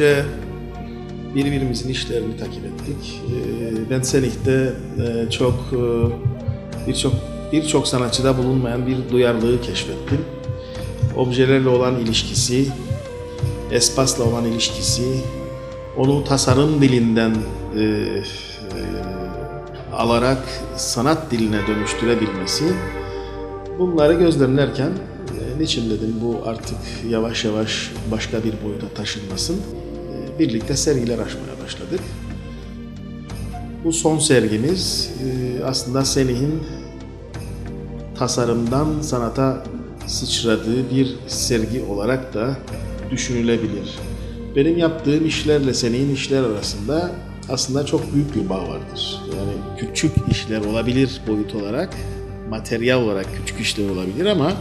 önce birbirimizin işlerini takip ettik. Ee, Ben Senik'te e, çok e, birçok birçok sanatçıda bulunmayan bir duyarlılığı keşfettim. Objelerle olan ilişkisi, espasla olan ilişkisi, onu tasarım dilinden e, e, alarak sanat diline dönüştürebilmesi. Bunları gözlemlerken e, niçin dedim bu artık yavaş yavaş başka bir boyuta taşınmasın. Birlikte sergiler açmaya başladık. Bu son sergimiz e, aslında Senih'in tasarımdan sanata sıçradığı bir sergi olarak da düşünülebilir. Benim yaptığım işlerle Senih'in işler arasında aslında çok büyük bir bağ vardır. Yani küçük işler olabilir boyut olarak, materyal olarak küçük işler olabilir ama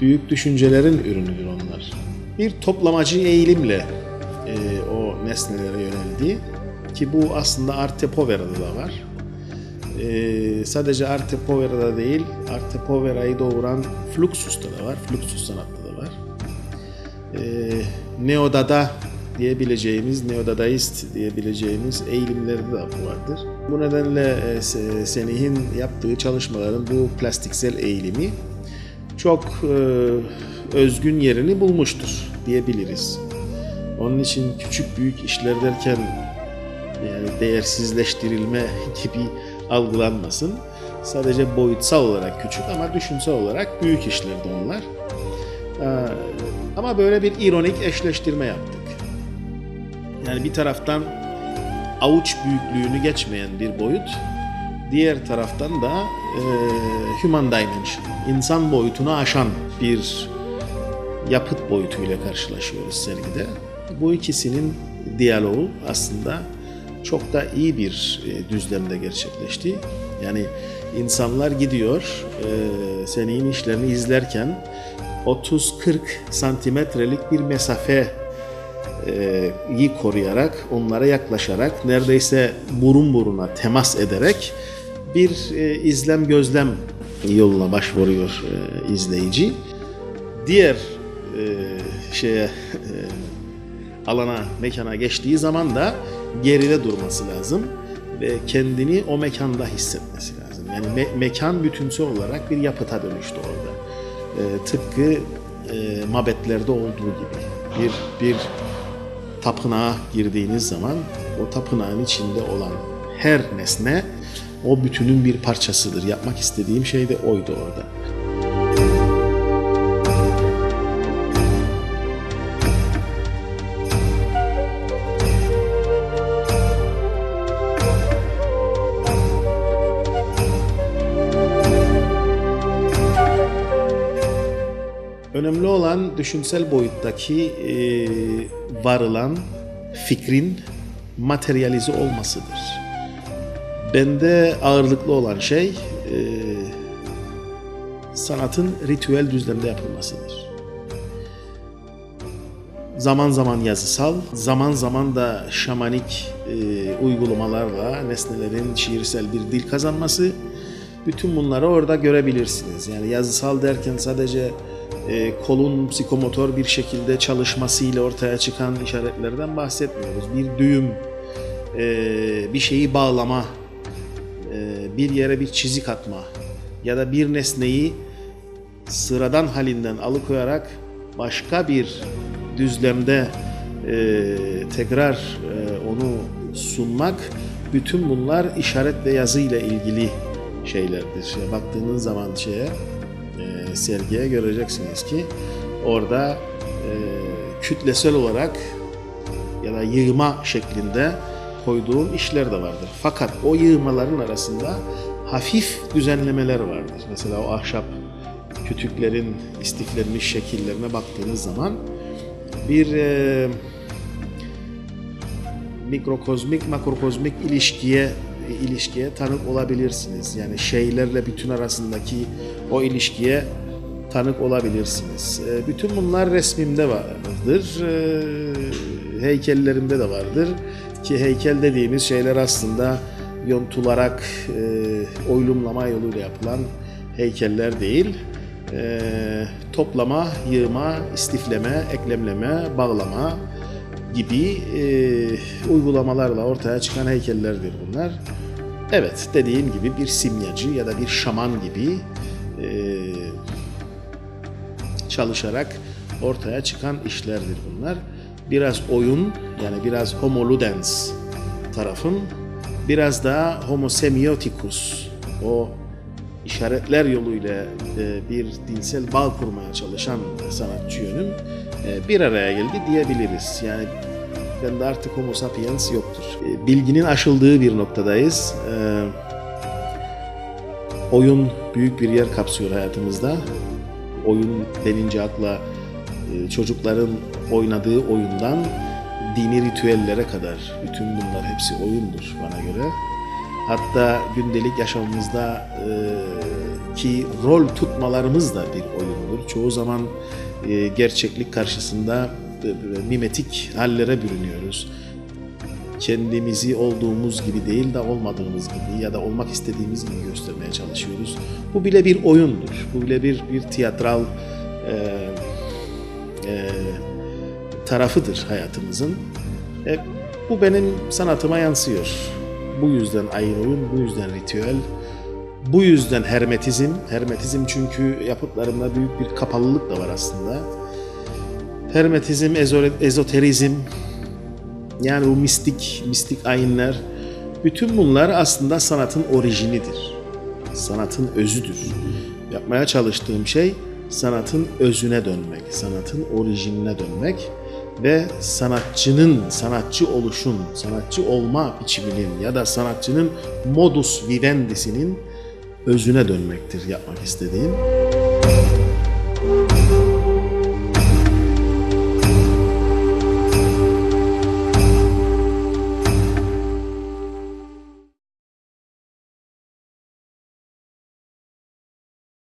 büyük düşüncelerin ürünüdür onlar. Bir toplamacı eğilimle e, nesnelere yöneldi ki bu aslında Arte Povera'da da var. Ee, sadece Arte Povera'da değil, Arte Povera'yı doğuran Fluxus'ta da var, Fluxus sanatta da var. Ee, Neodada diyebileceğimiz, Neodadaist diyebileceğimiz eğilimlerde de vardır. Bu nedenle e, Se- Senih'in yaptığı çalışmaların bu plastiksel eğilimi çok e, özgün yerini bulmuştur diyebiliriz. Onun için küçük büyük işler derken yani değersizleştirilme gibi algılanmasın. Sadece boyutsal olarak küçük ama düşünsel olarak büyük işlerdi onlar. Ee, Ama böyle bir ironik eşleştirme yaptık. Yani bir taraftan avuç büyüklüğünü geçmeyen bir boyut, diğer taraftan da e, human dimension, insan boyutunu aşan bir yapıt boyutuyla karşılaşıyoruz sergide. Bu ikisinin diyaloğu aslında çok da iyi bir e, düzlemde gerçekleşti. Yani insanlar gidiyor, e, senin işlerini izlerken 30-40 santimetrelik bir mesafe e, iyi koruyarak, onlara yaklaşarak, neredeyse burun buruna temas ederek bir izlem gözlem yoluna başvuruyor izleyici. Diğer şeye alana, mekana geçtiği zaman da geride durması lazım ve kendini o mekanda hissetmesi lazım. Yani me- mekan bütünsel olarak bir yapıta dönüştü orada. E, tıpkı e, mabetlerde olduğu gibi. Bir bir tapınağa girdiğiniz zaman o tapınağın içinde olan her nesne o bütünün bir parçasıdır. Yapmak istediğim şey de oydu orada. Önemli olan düşünsel boyuttaki e, varılan fikrin materyalize olmasıdır. Bende ağırlıklı olan şey e, sanatın ritüel düzlemde yapılmasıdır. Zaman zaman yazısal, zaman zaman da şamanik e, uygulamalarla nesnelerin şiirsel bir dil kazanması. Bütün bunları orada görebilirsiniz. Yani yazısal derken sadece e, kolun psikomotor bir şekilde çalışmasıyla ortaya çıkan işaretlerden bahsetmiyoruz. Bir düğüm, e, bir şeyi bağlama, e, bir yere bir çizik atma ya da bir nesneyi sıradan halinden alıkoyarak başka bir düzlemde tekrar onu sunmak bütün bunlar işaret ve yazı ile ilgili şeylerdir. Baktığınız zaman şeye e, sergiye göreceksiniz ki orada e, kütlesel olarak ya da yığma şeklinde koyduğum işler de vardır. Fakat o yığmaların arasında hafif düzenlemeler vardır. Mesela o ahşap kütüklerin istiflenmiş şekillerine baktığınız zaman bir e, mikrokozmik makrokozmik ilişkiye ilişkiye tanık olabilirsiniz. Yani şeylerle bütün arasındaki o ilişkiye tanık olabilirsiniz. E, bütün bunlar resmimde vardır. E, heykellerimde de vardır. Ki heykel dediğimiz şeyler aslında yontularak e, oylumlama yoluyla yapılan heykeller değil. E, toplama, yığma, istifleme, eklemleme, bağlama gibi e, uygulamalarla ortaya çıkan heykellerdir bunlar. Evet, dediğim gibi bir simyacı ya da bir şaman gibi e, çalışarak ortaya çıkan işlerdir bunlar. Biraz oyun, yani biraz homo ludens tarafın, biraz daha homo semioticus, o işaretler yoluyla e, bir dinsel bağ kurmaya çalışan sanatçı yönüm e, bir araya geldi diyebiliriz. Yani bende artık homo sapiens yoktur. E, Bilginin aşıldığı bir noktadayız. E, Oyun büyük bir yer kapsıyor hayatımızda. Oyun denince akla e, çocukların oynadığı oyundan dini ritüellere kadar bütün bunlar hepsi oyundur bana göre. Hatta gündelik yaşamımızda ki rol tutmalarımız da bir oyundur. Çoğu zaman gerçeklik karşısında mimetik hallere bürünüyoruz kendimizi olduğumuz gibi değil de olmadığımız gibi ya da olmak istediğimiz gibi göstermeye çalışıyoruz. Bu bile bir oyundur. Bu bile bir bir tiyatral e, e, tarafıdır hayatımızın. E, bu benim sanatıma yansıyor. Bu yüzden ayın oyun, bu yüzden ritüel, bu yüzden hermetizm. Hermetizm çünkü yapıtlarında büyük bir kapalılık da var aslında. Hermetizm, ezo- ezoterizm, yani bu mistik, mistik ayinler, bütün bunlar aslında sanatın orijinidir. Sanatın özüdür. Yapmaya çalıştığım şey sanatın özüne dönmek, sanatın orijinine dönmek ve sanatçının, sanatçı oluşun, sanatçı olma biçiminin ya da sanatçının modus vivendisinin özüne dönmektir yapmak istediğim.